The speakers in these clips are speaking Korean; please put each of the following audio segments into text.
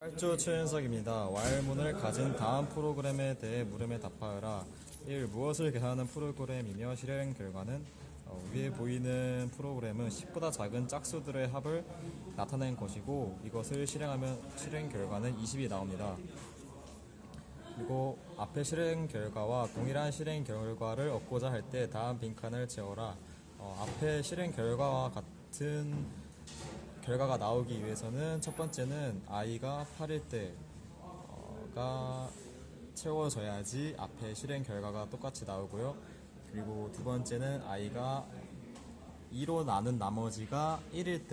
8조 최현석입니다. 와일문을 가진 다음 프로그램에 대해 물음에 답하여라. 1. 무엇을 계산하는 프로그램이며 실행 결과는 어, 위에 보이는 프로그램은 10보다 작은 짝수들의 합을 나타낸 것이고 이것을 실행하면 실행 결과는 20이 나옵니다. 그리고 앞의 실행 결과와 동일한 실행 결과를 얻고자 할 때 다음 빈칸을 채워라. 어, 앞의 실행 결과와 같은 결과가 나오기 위해서는 첫 번째는 i가 8일 때가 채워져야지 앞에 실행 결과가 똑같이 나오고요. 그리고 두 번째는 i가 2로 나눈 나머지가 1일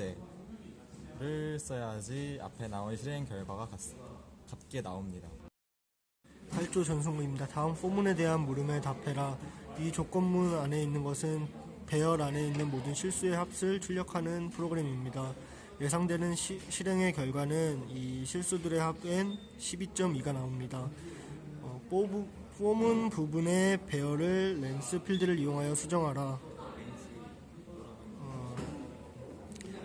때를 써야지 앞에 나온 실행 결과가 같, 같게 나옵니다. 8조 전성구입니다. 다음 포문에 대한 물음에 답해라. 이 조건문 안에 있는 것은 배열 안에 있는 모든 실수의 합을 출력하는 프로그램입니다. 예상되는 시- 실행의 결과는 이 실수들의 합엔 12.2가 나옵니다. 어, 포부- 포문 부분의 배열을 렌스 필드를 이용하여 수정하라. 어,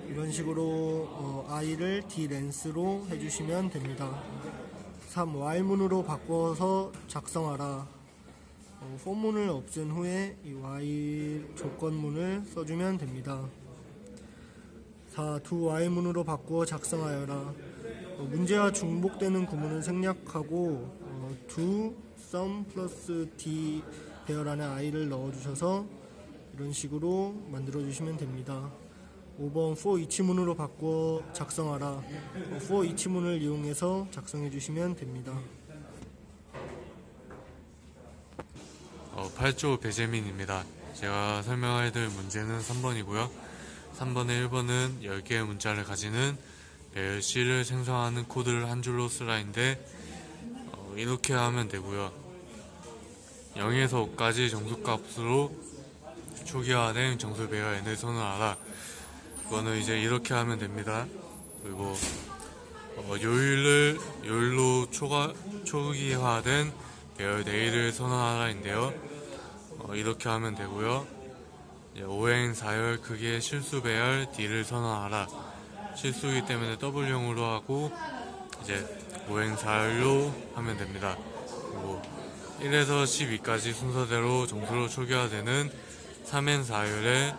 이런 식으로 어, i를 d 렌스로 해주시면 됩니다. 3. while문으로 바꿔서 작성하라. 어, for문을 없앤 후에 이 while 조건문을 써주면 됩니다. 4. 두 while문으로 바꾸어 작성하여라. 어, 문제와 중복되는 구문을 생략하고 어, 두 sum 플러스 d 배열 안에 i를 넣어주셔서 이런 식으로 만들어주시면 됩니다. 5번 for each문으로 바꾸어 작성하라. 어, for each문을 이용해서 작성해 주시면 됩니다. 어, 8조 배재민입니다. 제가 설명해드릴 문제는 3번이고요. 3번에 1번은 10개의 문자를 가지는 배열 C를 생성하는 코드를 한 줄로 쓰라인데 어, 이렇게 하면 되고요. 0에서 5까지 정수값으로 초기화된 정수 배열 n을 선언하라. 이거는 이제 이렇게 하면 됩니다. 그리고 어, 요일을 요일로 초가, 초기화된 배열 내일을 선언하라인데요. 어, 이렇게 하면 되고요. 이제 오행 4열 크기의 실수 배열 D를 선언하라. 실수이기 때문에 W형으로 하고 이제 오행 4열로 하면 됩니다. 그리고 1에서 12까지 순서대로 정수로 초기화되는 3행 4열의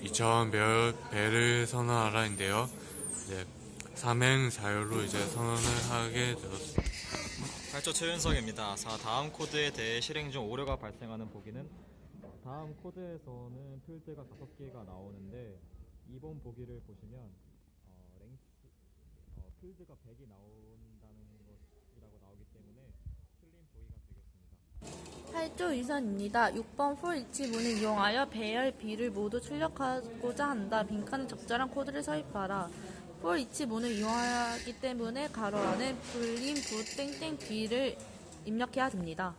2차원 배열, 배를 선언하라인데요. 이제 3행 4열로 이제 선언을 하게 되었습니다. 8조 최윤석입니다. 4. 다음 코드에 대해 실행 중 오류가 발생하는 보기는 어, 다음 코드에서는 필드가 5개가 나오는데 2번 보기를 보시면 어, 랭스, 어, 필드가 100이 나온다는 것이라고 나오기 때문에 틀린 보기가 되겠습니다. 8조 유선입니다. 6번 for each 문을 이용하여 배열 B를 모두 출력하고자 한다. 빈칸에 적절한 코드를 for each 문을 이용하기 때문에 가로 안에 불림 부 땡땡 B를 입력해야 됩니다.